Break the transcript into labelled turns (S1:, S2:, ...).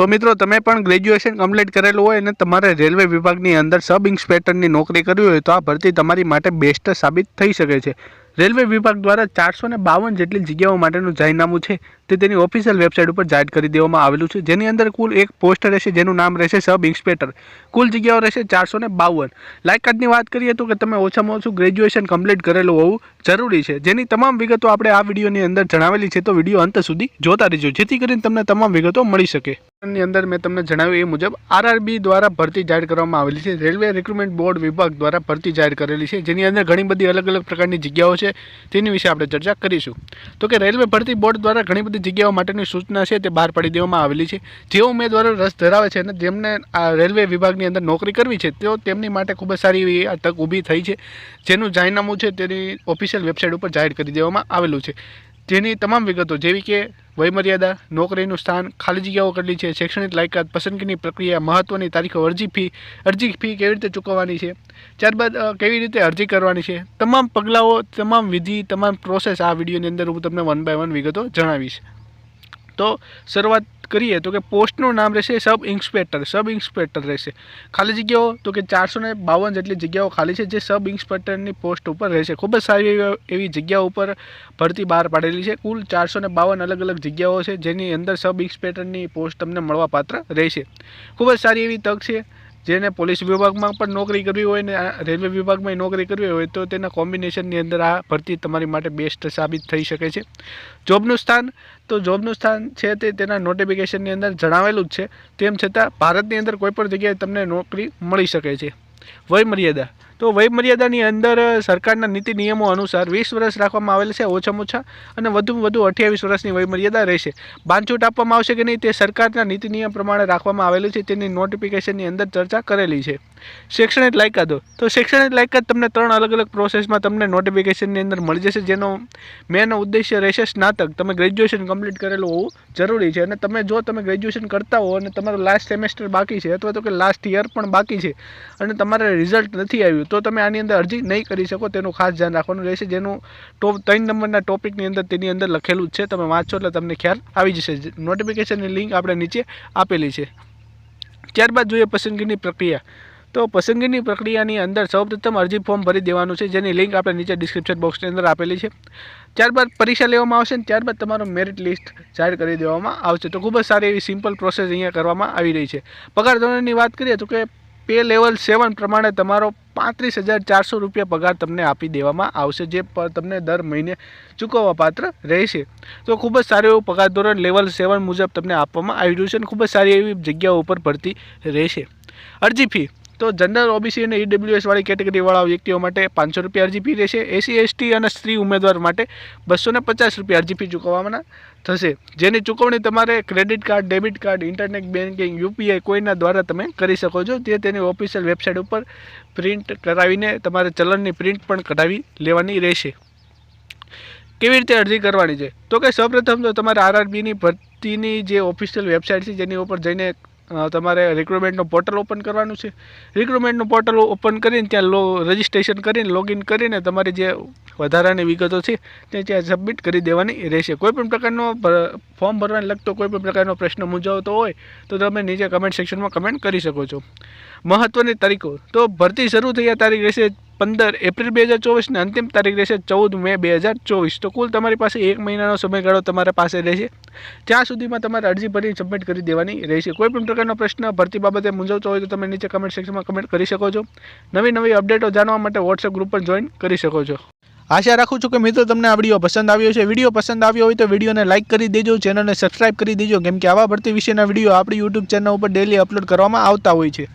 S1: તો મિત્રો, તમે પણ ગ્રેજ્યુએશન કમ્પ્લીટ કરેલું હોય અને તમારે રેલવે વિભાગની અંદર સબ ઇન્સ્પેક્ટરની નોકરી કરવી હોય તો આ ભરતી તમારી માટે બેસ્ટ સાબિત થઈ શકે છે. રેલવે વિભાગ દ્વારા ચારસો બાવન જેટલી જગ્યાઓ માટેનું જાહેરનામું છે. તે તેની ઓફિશિયલ વેબસાઇટ ઉપર જાહેર કરી દેવામાં આવેલું છે. જેની અંદર કુલ એક પોસ્ટ રહેશે, જેનું નામ રહેશે સબ ઇન્સ્પેક્ટર કુલ જગ્યાઓ રહેશે ચારસો ને બાવન. લાયકાતની વાત કરીએ તો કે તમે ઓછામાં ઓછું ગ્રેજ્યુએશન કમ્પ્લીટ કરેલું હોવું જરૂરી છે. જેની તમામ વિગતો આપણે આ વિડીયોની અંદર જણાવેલી છે, તો વીડિયો અંત સુધી જોતા રહેજો. જેથી કરીને તમને તમામ વિગતો મળી શકે. ની અંદર મેં તમને જણાવ્યું એ મુજબ આરઆરબી દ્વારા ભરતી જાહેર કરવામાં આવેલી છે. રેલવે રિક્રુટમેન્ટ બોર્ડ વિભાગ દ્વારા ભરતી જાહેર કરેલી છે. જેની અંદર ઘણી બધી અલગ અલગ પ્રકારની જગ્યાઓ છે. તેની વિશે આપણે ચર્ચા કરીશું. તો કે રેલવે ભરતી બોર્ડ દ્વારા ઘણી બધી જગ્યાઓ માટેની સૂચના છે તે બહાર પાડી દેવામાં આવેલી છે. જે ઉમેદવારો રસ ધરાવે છે અને જેમને આ રેલવે વિભાગની અંદર નોકરી કરવી છે, તેઓ તેમની માટે ખૂબ જ સારી એવી આ તક ઊભી થઈ છે. જેનું જાહેરનામું છે તેની ઓફિશિયલ વેબસાઇટ ઉપર જાહેર કરી દેવામાં આવેલું છે. જેની તમામ વિગતો, જેવી કે વયમર્યાદા, નોકરીનું સ્થાન, ખાલી જગ્યાઓ કેટલી છે, શૈક્ષણિક લાયકાત, પસંદગીની પ્રક્રિયા મહત્ત્વની તારીખો, અરજી ફી અરજી ફી કેવી રીતે ચૂકવવાની છે, ત્યારબાદ કેવી રીતે અરજી કરવાની છે, તમામ પગલાઓ, તમામ વિધિ, તમામ પ્રોસેસ આ વિડીયોની અંદર હું તમને વન બાય વન વિગતો જણાવીશ. તો શરૂઆત કરીએ તો કે પોસ્ટનું નામ રહેશે સબ ઇન્સ્પેક્ટર સબ ઇન્સ્પેક્ટર રહેશે. ખાલી જગ્યાઓ તો કે ચારસો ને બાવન જેટલી જગ્યાઓ ખાલી છે જે સબ ઇન્સ્પેક્ટરની પોસ્ટ ઉપર રહેશે. ખૂબ જ સારી એવી- જગ્યા ઉપર ભરતી બહાર પાડેલી છે. કુલ ચારસો ને બાવન અલગ અલગ જગ્યાઓ છે જેની અંદર સબ ઇન્સ્પેક્ટરની પોસ્ટ તમને મળવાપાત્ર રહેશે. ખૂબ જ સારી એવી તક છે. જેને પોલીસ વિભાગમાં પણ નોકરી કરવી હોય ને રેલવે વિભાગમાં નોકરી કરવી હોય તો તેના કોમ્બિનેશનની અંદર આ ભરતી તમારી માટે બેસ્ટ સાબિત થઈ શકે છે. જોબનું સ્થાન, તો જોબનું સ્થાન છે તે તેના નોટિફિકેશનની અંદર જણાવેલું જ છે. તેમ છતાં ભારતની અંદર કોઈપણ જગ્યાએ તમને નોકરી મળી શકે છે. વય મર્યાદા તો વયમર્યાદાની અંદર સરકારના નીતિ નિયમો અનુસાર વીસ વર્ષ રાખવામાં આવેલ છે, ઓછામાં ઓછા, અને વધુમાં વધુ અઠ્યાવીસ વર્ષની વયમર્યાદા રહેશે. બાંધછૂટ આપવામાં આવશે કે નહીં તે સરકારના નીતિ નિયમ પ્રમાણે રાખવામાં આવેલું છે, તેની નોટિફિકેશનની અંદર ચર્ચા કરેલી છે. શૈક્ષણિક લાયકાતો તો શૈક્ષણિક લાયકાત તમને ત્રણ અલગ અલગ પ્રોસેસમાં તમને નોટિફિકેશનની અંદર મળી જશે, જેનો મેન ઉદ્દેશ્ય રહેશે સ્નાતક. તમે ગ્રેજ્યુએશન કમ્પ્લીટ કરેલું હોવું જરૂરી છે, અને તમે જો તમે ગ્રેજ્યુએશન કરતા હો અને તમારું લાસ્ટ સેમેસ્ટર બાકી છે, અથવા તો કે લાસ્ટ યર પણ બાકી છે, અને તમારે રિઝલ્ટ નથી આવ્યું તો તમે આની અંદર અરજી નહીં કરી શકો, તેનું ખાસ ધ્યાન રાખવાનું રહેશે. જેનું ટોપ ત્રણ નંબરના ટોપિકની અંદર તેની અંદર લખેલું છે. તમે વાંચો એટલે તમને ખ્યાલ આવી જશે. નોટિફિકેશનની લિંક આપણે નીચે આપેલી છે. ત્યારબાદ જોઈએ પસંદગીની પ્રક્રિયા. તો પસંદગીની પ્રક્રિયાની અંદર સૌપ્રથમ અરજી ફોર્મ ભરી દેવાનું છે, જેની લિંક આપણે નીચે ડિસ્ક્રિપ્શન બોક્સની અંદર આપેલી છે. ત્યારબાદ પરીક્ષા લેવામાં આવશે ને ત્યારબાદ તમારું મેરિટ લિસ્ટ જાહેર કરી દેવામાં આવશે. તો ખૂબ જ સારી એવી સિમ્પલ પ્રોસેસ અહીંયા કરવામાં આવી રહી છે. પગાર ધોરણની વાત કરીએ તો કે પે લેવલ સેવન પ્રમાણે તમારો પાંત્રીસ હજાર ચારસો રૂપિયા પગાર તમને આપી દેવામાં આવશે, જે તમને દર મહિને ચૂકવવા પાત્ર રહેશે. તો ખૂબ જ સારું એવું પગાર ધોરણ લેવલ સેવન મુજબ તમને આપવામાં આવી રહ્યું છે અને ખૂબ જ સારી એવી જગ્યાઓ ઉપર ભરતી રહેશે. અરજી ફી. તો જનરલ ઓબીસી અને ઈડબ્લ્યુએસ વાળી કેટેગરીવાળા વ્યક્તિઓ માટે પાંચસો રૂપિયા અરજી ફી રહેશે. એસી એસટી અને સ્ત્રી ઉમેદવાર માટે બસો ને પચાસ રૂપિયા અરજી ફી ચૂકવવાના થશે. જેની ચૂકવણી તમારે credit card debit card internet banking UPI કોઈના દ્વારા તમે કરી શકો છો. તે તેની ઓફિશિયલ વેબસાઇટ ઉપર પ્રિન્ટ કરાવીને તમારે ચલણની પ્રિન્ટ પણ કઢાવી લેવાની રહેશે. કેવી રીતે અરજી કરવાની છે? તો કે સૌપ્રથમ તો તમારે આરઆરબીની ભરતીની જે ઓફિશિયલ વેબસાઇટ છે, જેની ઉપર જઈને તમારે રિક્રુટમેન્ટનું પોર્ટલ ઓપન કરવાનું છે. રિક્રુટમેન્ટનું પોર્ટલ ઓપન કરીને ત્યાં લો રજિસ્ટ્રેશન કરીને લોગિન કરીને તમારી જે વધારાની વિગતો છે, તે ત્યાં સબમિટ કરી દેવાની રહેશે. કોઈપણ પ્રકારનો ફોર્મ ભરવાને લગતો કોઈપણ પ્રકારનો પ્રશ્ન મૂંઝાવતો હોય, તો તમે નીચે કમેન્ટ સેક્શનમાં કમેન્ટ કરી શકો છો. મહત્ત્વની તારીખો. તો ભરતી શરૂ થઈ આ તારીખ રહેશે પંદર એપ્રિલ બે હજાર ચોવીસને અંતિમ તારીખ રહેશે ચૌદ મે બે હજાર ચોવીસ. તો કુલ તમારી પાસે એક મહિનાનો સમયગાળો તમારા પાસે રહેશે. ત્યાં સુધીમાં તમારે અરજી ભરી સબમિટ કરી દેવાની રહેશે. કોઈ પણ પ્રકારનો પ્રશ્ન, ભરતી બાબતે મૂંઝવતો હોય તો તમે નીચે કમેન્ટ સેક્શનમાં કમેન્ટ કરી શકો છો. નવી નવી અપડેટો જાણવા માટે વોટ્સએપ ગ્રુપ પર જોઈન કરી શકો છો. આશા રાખું છું કે મિત્રો તમને આ વીડિયો પસંદ આવ્યો છે વીડિયો પસંદ આવ્યો હોય તો વિડીયોને લાઇક કરી દેજો ચેનલને સબસ્ક્રાઇબ કરી દેજો, કેમ કે આવા ભરતી વિશેના વીડિયો આપણી યુટ્યુબ ચેનલ ઉપર ડેલી અપલોડ કરવામાં આવતા હોય છે.